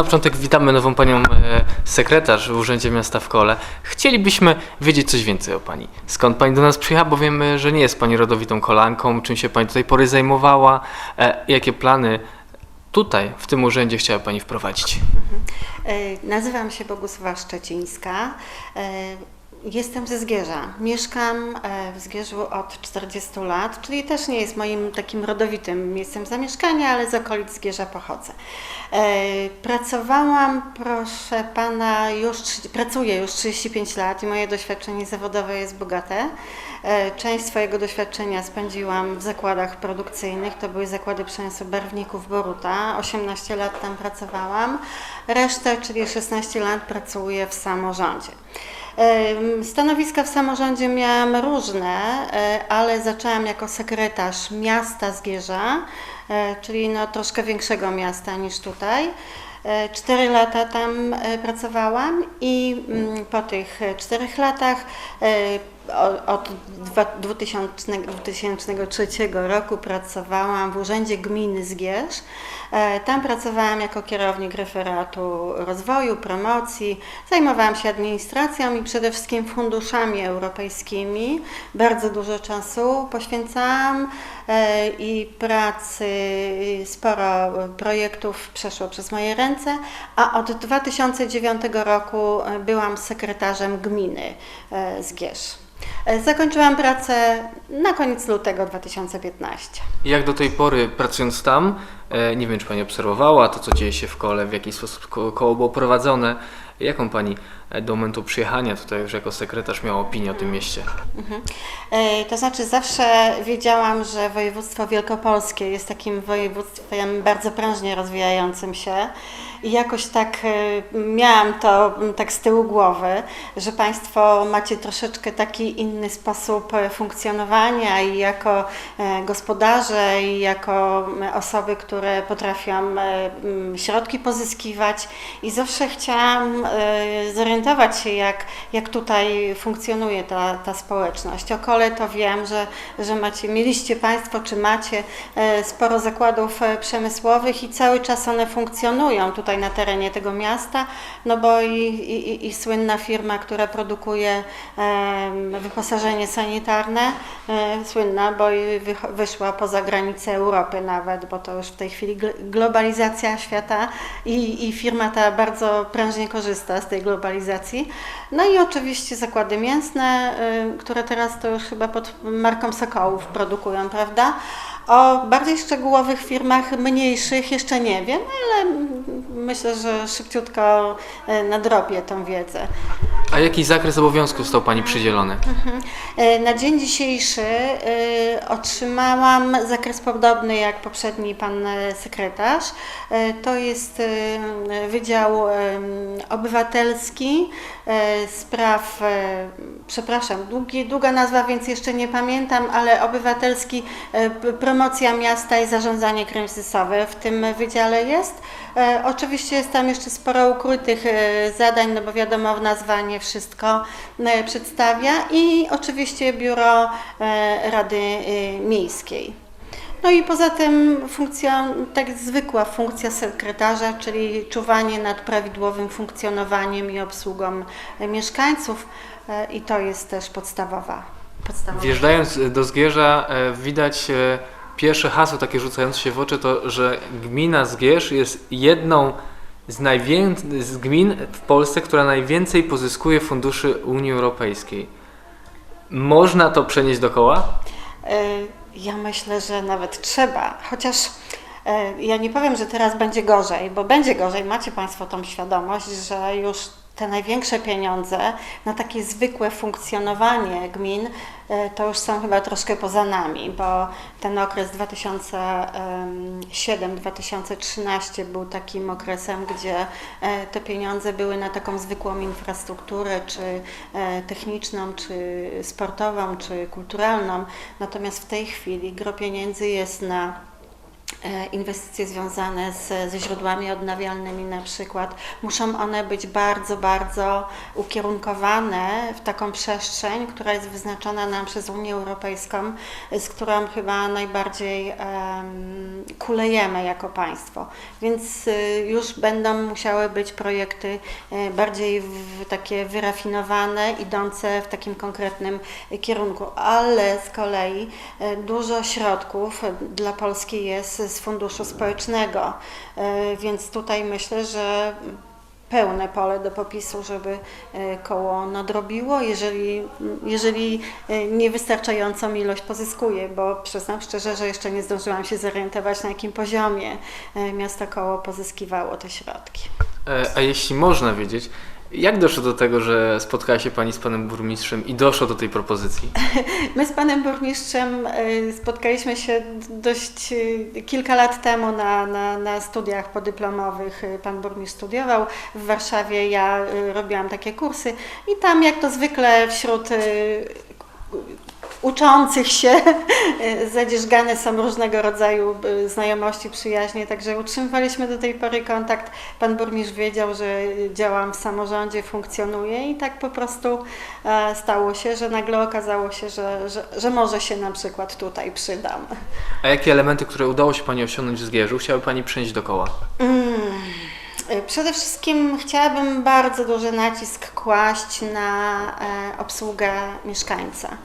Na początek witamy nową panią e, sekretarz w Urzędzie Miasta w Kole. Chcielibyśmy wiedzieć coś więcej o pani. Skąd pani do nas przyjechała, bo wiemy, że nie jest pani rodowitą kolanką. Czym się pani do tej pory zajmowała? E, jakie plany tutaj, w tym urzędzie chciała pani wprowadzić? E, Nazywam się Bogusława Szczecińska. Jestem ze Zgierza. Mieszkam e, w Zgierzu od 40 lat, czyli też nie jest moim takim rodowitym miejscem zamieszkania, ale z okolic Zgierza pochodzę. E, Pracowałam, proszę pana, już, pracuję już 35 lat i moje doświadczenie zawodowe jest bogate. E, Część swojego doświadczenia spędziłam w zakładach produkcyjnych. To były zakłady przemysłu barwników Boruta. 18 lat tam pracowałam. Resztę, czyli 16 lat pracuję w samorządzie. Stanowiska w samorządzie miałam różne, e, ale zaczęłam jako sekretarz miasta Zgierza, e, czyli no troszkę większego miasta niż tutaj. E, Cztery lata tam pracowałam i mm, po tych czterech latach od dwa- 2000, 2003 roku pracowałam w Urzędzie Gminy Zgierz. E, Tam pracowałam jako kierownik referatu rozwoju, promocji. Zajmowałam się administracją i przede wszystkim funduszami europejskimi. Bardzo dużo czasu poświęcałam e, i pracy. Sporo projektów przeszło przez moje ręce, a od 2009 roku byłam sekretarzem gminy e, Zgierz. E, Zakończyłam pracę na koniec lutego 2015. Jak do tej pory pracując tam, e, nie wiem czy pani obserwowała to, co dzieje się w Kole, w jaki sposób ko- koło było prowadzone. Jaką pani e, do momentu przyjechania tutaj już jako sekretarz miała opinię o tym mieście? Mhm. To znaczy zawsze wiedziałam, że województwo wielkopolskie jest takim województwem bardzo prężnie rozwijającym się i jakoś tak e, miałam to m, tak z tyłu głowy, że Państwo macie troszeczkę taki inny sposób e, funkcjonowania i jako e, gospodarze i jako m, osoby, które potrafią e, m, środki pozyskiwać i zawsze chciałam zorientować się, jak, jak tutaj funkcjonuje ta, ta społeczność. O kole to wiem, że, że macie, mieliście Państwo, czy macie sporo zakładów przemysłowych i cały czas one funkcjonują tutaj na terenie tego miasta, no bo i, i, i słynna firma, która produkuje wyposażenie sanitarne, e, słynna, bo i wyszła poza granice Europy nawet, bo to już w tej chwili gl- globalizacja świata i, i firma ta bardzo prężnie korzysta z tej globalizacji. No i oczywiście zakłady mięsne, y, które teraz to już chyba pod marką Sokołów produkują, prawda? O bardziej szczegółowych firmach, mniejszych jeszcze nie wiem, ale myślę, że szybciutko y, nadrobię tą wiedzę. A jaki zakres obowiązków został pani przydzielony? E, Na dzień dzisiejszy e, otrzymałam zakres podobny jak poprzedni pan e, sekretarz. To jest Wydział Obywatelski Spraw, przepraszam, długi, długa nazwa, więc jeszcze nie pamiętam, ale Obywatelski Promocja Miasta i Zarządzanie Kryzysowe w tym wydziale jest. Oczywiście jest tam jeszcze sporo ukrytych zadań, no bo wiadomo, nazwa wszystko e, przedstawia i oczywiście biuro e, Rady e, Miejskiej. No i poza tym funkcja, tak zwykła funkcja sekretarza, czyli czuwanie nad prawidłowym funkcjonowaniem i obsługą mieszkańców i to jest też podstawowa. podstawowa. Wjeżdżając do Zgierza widać pierwsze hasło takie rzucające się w oczy to, że gmina Zgierz jest jedną z, najwię- z gmin w Polsce, która najwięcej pozyskuje funduszy Unii Europejskiej. Można to przenieść do koła? E, Ja myślę, że nawet trzeba, chociaż e, ja nie powiem, że teraz będzie gorzej, bo będzie gorzej. Macie Państwo tą świadomość, że już te największe pieniądze na takie zwykłe funkcjonowanie gmin e, to już są chyba troszkę poza nami, bo ten okres 2007-2013 był takim okresem, gdzie e, te pieniądze były na taką zwykłą infrastrukturę, czy e, techniczną, czy sportową, czy kulturalną. Natomiast w tej chwili gro pieniędzy jest na inwestycje związane z, ze źródłami odnawialnymi na przykład, muszą one być bardzo, bardzo ukierunkowane w taką przestrzeń, która jest wyznaczona nam przez Unię Europejską, z którą chyba najbardziej em, kulejemy jako państwo. Więc y, już będą musiały być projekty e, bardziej w, takie wyrafinowane, idące w takim konkretnym kierunku, ale z kolei e, dużo środków dla Polski jest z Funduszu Społecznego, e, więc tutaj myślę, że pełne pole do popisu, żeby e, koło nadrobiło, jeżeli, jeżeli e, niewystarczającą ilość pozyskuje, bo przyznam szczerze, że jeszcze nie zdążyłam się zorientować na jakim poziomie miasto koło pozyskiwało te środki. A jeśli można wiedzieć, jak doszło do tego, że spotkała się Pani z Panem Burmistrzem i doszło do tej propozycji? My z panem burmistrzem y, spotkaliśmy się dość y, kilka lat temu na, na, na studiach podyplomowych. Y, Pan burmistrz studiował w Warszawie, ja robiłam takie kursy i tam jak to zwykle wśród uczących się zadzierzgane są różnego rodzaju y, znajomości, przyjaźnie, także utrzymywaliśmy do tej pory kontakt. Pan burmistrz wiedział, że działam w samorządzie, funkcjonuję i tak po prostu e, stało się, że nagle okazało się, że, że, że może się na przykład tutaj przydam. A jakie elementy, które udało się Pani osiągnąć w Zgierzu, chciałaby Pani przenieść do koła? Mm. Y, Przede wszystkim chciałabym bardzo duży nacisk kłaść na e, obsługę mieszkańca.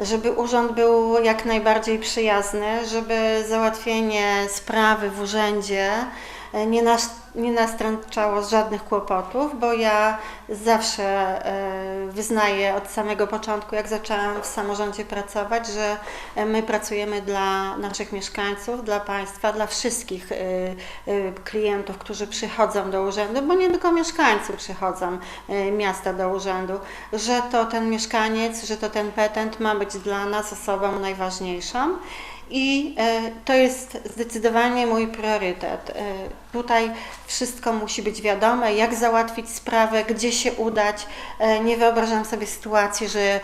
Żeby urząd był jak najbardziej przyjazny, żeby załatwienie sprawy w urzędzie e, nie, nas, nie nastręczało żadnych kłopotów, bo ja zawsze e, wyznaję od samego początku, jak zaczęłam w samorządzie pracować, że e, my pracujemy dla naszych mieszkańców, dla państwa, dla wszystkich e, klientów, którzy przychodzą do urzędu, bo nie tylko mieszkańcy przychodzą miasta do urzędu, że to ten mieszkaniec, że to ten petent ma być dla nas osobą najważniejszą. I e, to jest zdecydowanie mój priorytet. E, Tutaj wszystko musi być wiadome, jak załatwić sprawę, gdzie się udać. E, Nie wyobrażam sobie sytuacji, że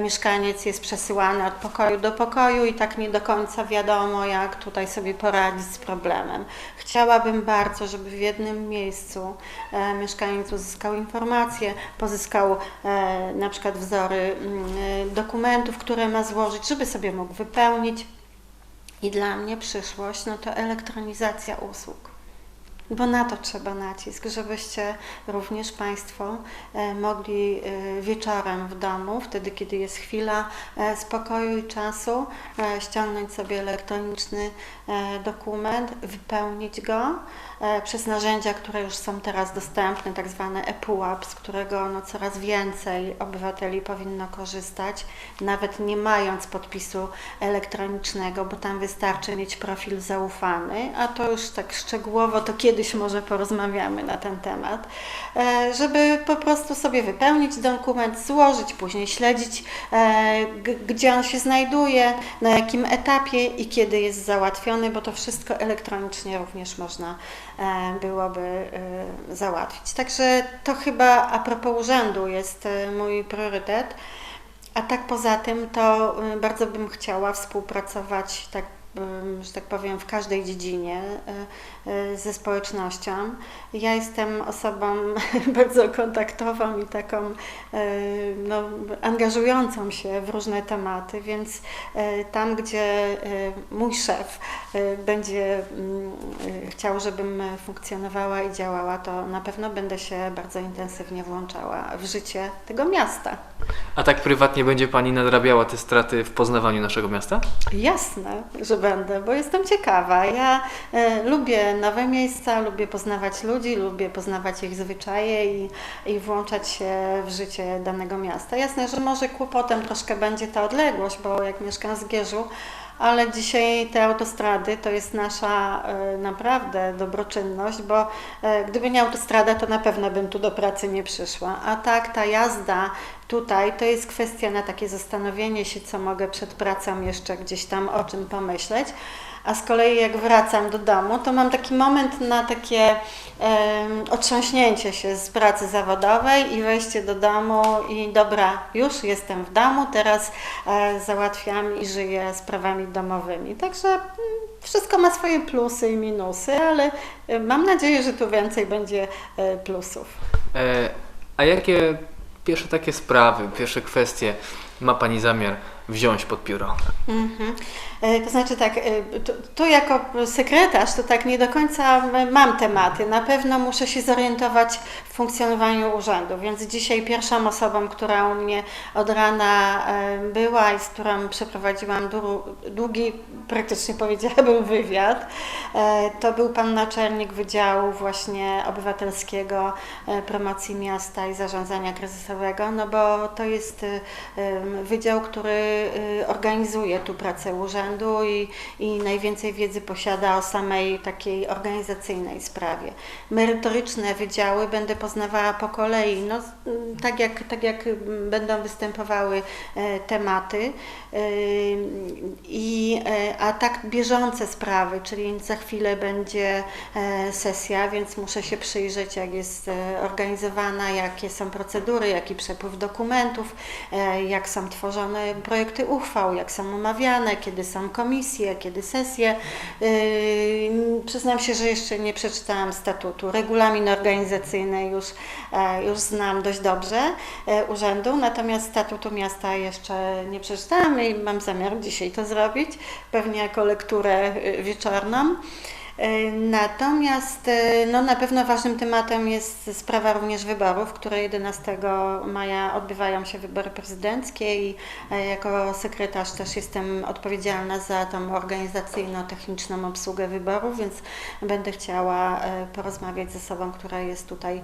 mieszkaniec jest przesyłany od pokoju do pokoju i tak nie do końca wiadomo, jak tutaj sobie poradzić z problemem. Chciałabym bardzo, żeby w jednym miejscu mieszkaniec uzyskał informacje, pozyskał na przykład wzory mm, dokumentów, które ma złożyć, żeby sobie mógł wypełnić. I dla mnie przyszłość no to elektronizacja usług. Bo na to trzeba nacisk, żebyście również Państwo e, mogli e, wieczorem w domu, wtedy kiedy jest chwila e, spokoju i czasu, ściągnąć sobie elektroniczny dokument, wypełnić go przez narzędzia, które już są teraz dostępne, tak zwane ePUAP, z którego no, coraz więcej obywateli powinno korzystać, nawet nie mając podpisu elektronicznego, bo tam wystarczy mieć profil zaufany, a to już tak szczegółowo to kiedyś może porozmawiamy na ten temat, e, żeby po prostu sobie wypełnić dokument, złożyć, później śledzić, e, gdzie on się znajduje, na jakim etapie i kiedy jest załatwiony, bo to wszystko elektronicznie również można e, byłoby załatwić. Także to chyba a propos urzędu jest mój priorytet. A tak poza tym, to bardzo bym chciała współpracować, tak, że tak powiem, w każdej dziedzinie y, y, ze społecznością. Ja jestem osobą bardzo kontaktową i taką y, no, angażującą się w różne tematy, więc tam, gdzie mój szef będzie mm, chciał, żebym funkcjonowała i działała, to na pewno będę się bardzo intensywnie włączała w życie tego miasta. A tak prywatnie będzie Pani nadrabiała te straty w poznawaniu naszego miasta? Jasne, że będę, bo jestem ciekawa. Ja e, lubię nowe miejsca, lubię poznawać ludzi, lubię poznawać ich zwyczaje i, i włączać się w życie danego miasta. Jasne, że może kłopotem troszkę będzie ta odległość, bo jak mieszkam w Zgierzu, ale dzisiaj te autostrady to jest nasza e, naprawdę dobroczynność, bo e, gdyby nie autostrada, to na pewno bym tu do pracy nie przyszła. A tak, ta jazda tutaj to jest kwestia na takie zastanowienie się, co mogę przed pracą jeszcze gdzieś tam o czym pomyśleć. A z kolei jak wracam do domu, to mam taki moment na takie em, otrząśnięcie się z pracy zawodowej i wejście do domu i dobra, już jestem w domu, teraz e, załatwiam i żyję sprawami domowymi. Także mm, wszystko ma swoje plusy i minusy, ale e, mam nadzieję, że tu więcej będzie e, plusów. E, a jakie pierwsze takie sprawy, pierwsze kwestie ma Pani zamiar wziąć pod pióro? Mhm. E, To znaczy tak, e, tu, jako sekretarz to tak nie do końca mam tematy. Na pewno muszę się zorientować w funkcjonowaniu urzędu, więc dzisiaj pierwszą osobą, która u mnie od rana e, była i z którą przeprowadziłam dłu- długi, praktycznie powiedziałabym, wywiad, e, to był pan naczelnik Wydziału właśnie Obywatelskiego e, Promocji Miasta i Zarządzania Kryzysowego, no bo to jest e, wydział, który organizuje tu pracę urzędu i, i najwięcej wiedzy posiada o samej takiej organizacyjnej sprawie. Merytoryczne wydziały będę poznawała po kolei, no, tak, jak, tak jak będą występowały e, tematy. Y, I, e, a tak bieżące sprawy, czyli za chwilę będzie e, sesja, więc muszę się przyjrzeć, jak jest e, organizowana, jakie są procedury, jaki przepływ dokumentów, e, jak są tworzone projekty uchwał, jak są omawiane, kiedy są komisje, kiedy sesje. Yy, Przyznam się, że jeszcze nie przeczytałam statutu. Regulamin organizacyjny już, e, już znam dość dobrze e, urzędu, natomiast statutu miasta jeszcze nie przeczytałam i mam zamiar dzisiaj to zrobić, pewnie jako lekturę y, wieczorną. E, Natomiast e, no, na pewno ważnym tematem jest sprawa również wyborów, które 11 maja odbywają się wybory prezydenckie i e, jako sekretarz też jestem odpowiedzialna za tą organizacyjno-techniczną obsługę wyborów, więc będę chciała porozmawiać z osobą, która jest tutaj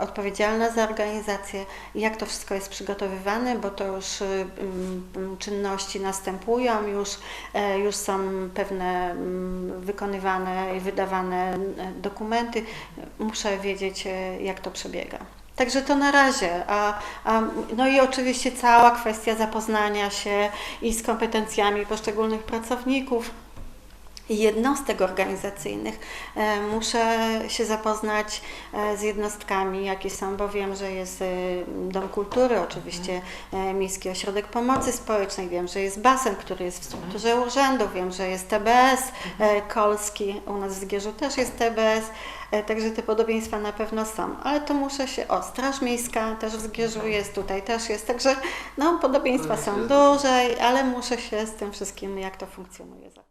odpowiedzialna za organizację, jak to wszystko jest przygotowywane, bo to już czynności następują, już, już są pewne mm, i wydawane e, dokumenty. Muszę wiedzieć, e, jak to przebiega. Także to na razie. A, a, no i oczywiście cała kwestia zapoznania się i z kompetencjami poszczególnych pracowników jednostek organizacyjnych. E, Muszę się zapoznać e, z jednostkami, jakie są, bo wiem, że jest e, Dom Kultury, oczywiście Miejski Ośrodek Pomocy Społecznej, wiem, że jest basen, który jest w strukturze urzędu, wiem, że jest TBS Kolski, u nas w Zgierzu też jest TBS, także te podobieństwa na pewno są, ale to muszę się, o, Straż Miejska też w Zgierzu jest, tutaj też jest, także no, podobieństwa są duże, ale muszę się z tym wszystkim, jak to funkcjonuje, zapoznać.